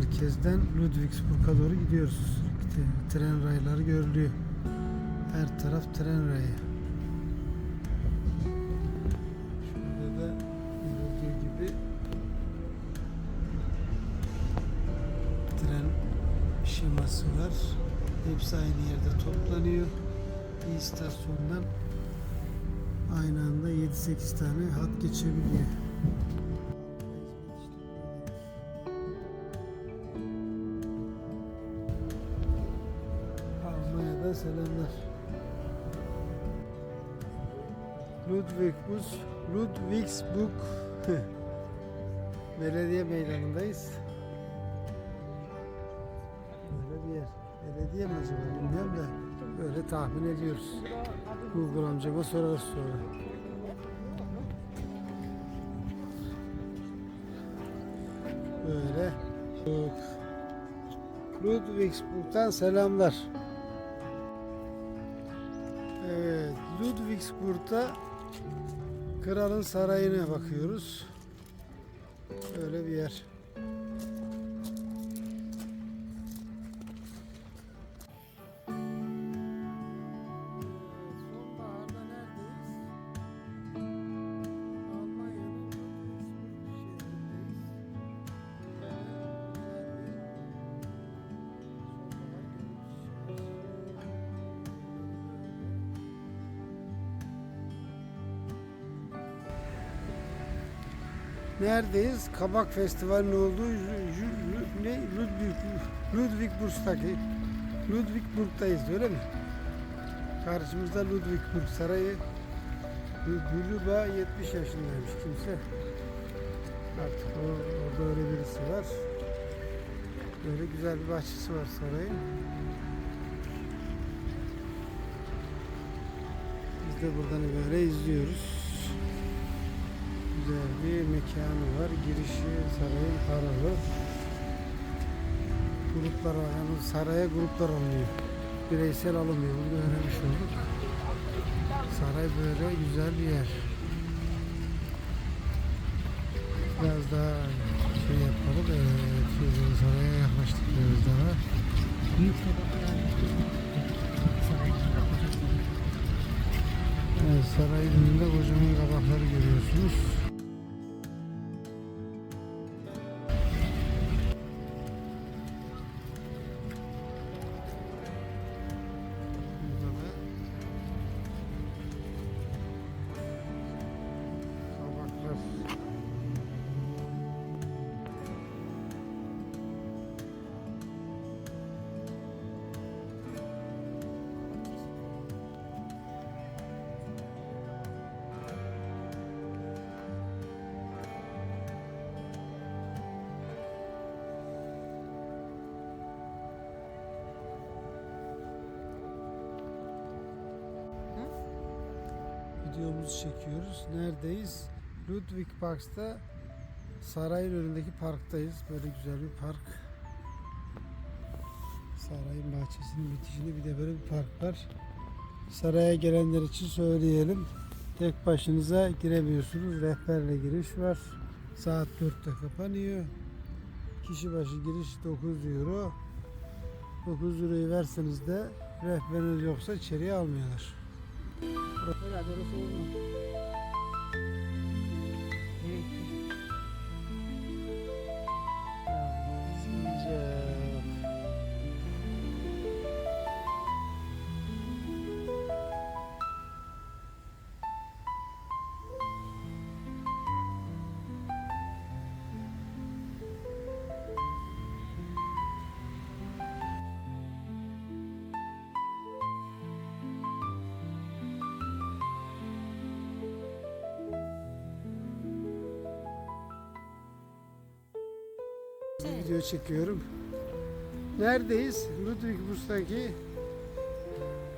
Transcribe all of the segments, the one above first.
merkezden Ludwigsburg'a doğru gidiyoruz. Tren rayları görülüyor. Her taraf tren rayı. Şurada da görüldüğü gibi tren şeması var. Hepsi aynı yerde toplanıyor. Bir istasyondan aynı anda 7-8 tane hat geçebiliyor. Almanya'dan selamlar. Ludwigsburg, Ludwigsburg Belediye meydanındayız. Böyle bir yer. Belediye mi acaba bilmiyorum da böyle tahmin ediyoruz. Google amcama sorarız sonra. Böyle. Ludwigsburg'dan selamlar. Evet, Ludwigsburg'da kralın sarayına bakıyoruz. Böyle bir yer. Neredeyiz? Kabak Festivali'nin olduğu ne? Ludwig, Ludwigburg'daki Ludwigburg'dayız öyle mi? Karşımızda Ludwigburg Sarayı. Gülüba 70 yaşındaymış kimse. Artık o, orada öyle birisi var. Böyle güzel bir bahçesi var sarayın. Biz de buradan böyle izliyoruz. Güzel bir mekanı var. Girişi sarayın paralı. Gruplar var. Yani saraya gruplar alınıyor. Bireysel alınmıyor. Bunu öğrenmiş olduk. Saray böyle güzel bir yer. Biraz daha şey yapalım. Evet, saraya yaklaştık biraz daha. Büyük Evet, sarayın önünde kocaman kabakları görüyorsunuz. Videomuzu çekiyoruz. Neredeyiz? Ludwig Park'ta sarayın önündeki parktayız. Böyle güzel bir park. Sarayın bahçesinin bitişinde bir de böyle bir park var. Saraya gelenler için söyleyelim. Tek başınıza giremiyorsunuz. Rehberle giriş var. Saat 4'te kapanıyor. Kişi başı giriş 9 euro. 9 euroyu verseniz de rehberiniz yoksa içeriye almıyorlar. de los unos. Video çekiyorum. Neredeyiz? Ludwigsburg'daki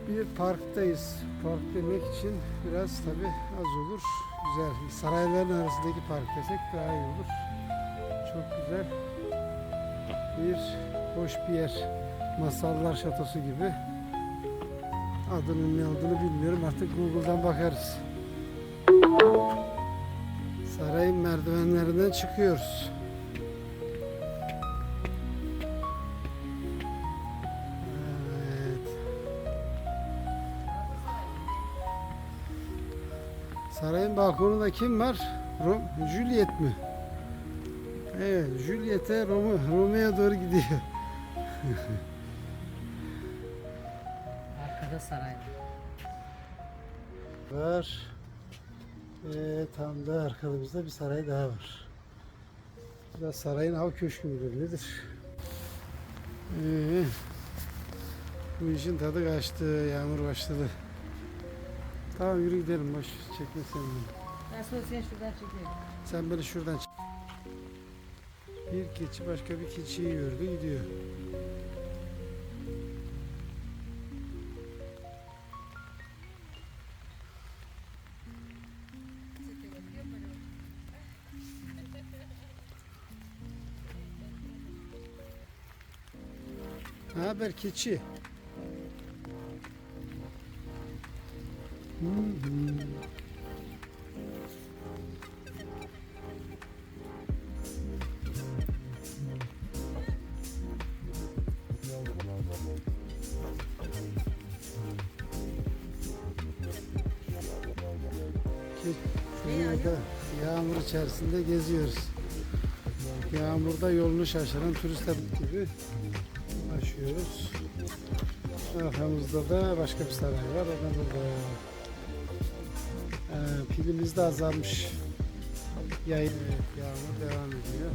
bir parktayız. Park demek için biraz tabi az olur. Güzel. Sarayların arasındaki park desek daha iyi olur. Çok güzel. Bir hoş bir yer. Masallar şatosu gibi. Adının ne olduğunu bilmiyorum. Artık Google'dan bakarız. Sarayın merdivenlerinden çıkıyoruz. Sarayın balkonunda kim var? Rom, Juliet mi? Evet, Juliet'e Rome, Romeo'ya doğru gidiyor. Arkada saray. Var. Ve tam da arkamızda bir saray daha var. Bu da sarayın av köşkü müdür nedir? Ee, bu işin tadı kaçtı, yağmur başladı. Tamam yürü gidelim, boş çekme sen beni. Ben sonra seni şuradan çekeyim. Sen beni şuradan çek. Bir keçi başka bir keçiyi gördü gidiyor. Ne haber keçi? Burada yağmur içerisinde geziyoruz. Yağmurda yolunu şaşıran turistler gibi başlıyoruz. Arkamızda da başka bir saray var. O da burada. Ee, pilimiz de azalmış. Yayın, yağmur devam ediyor.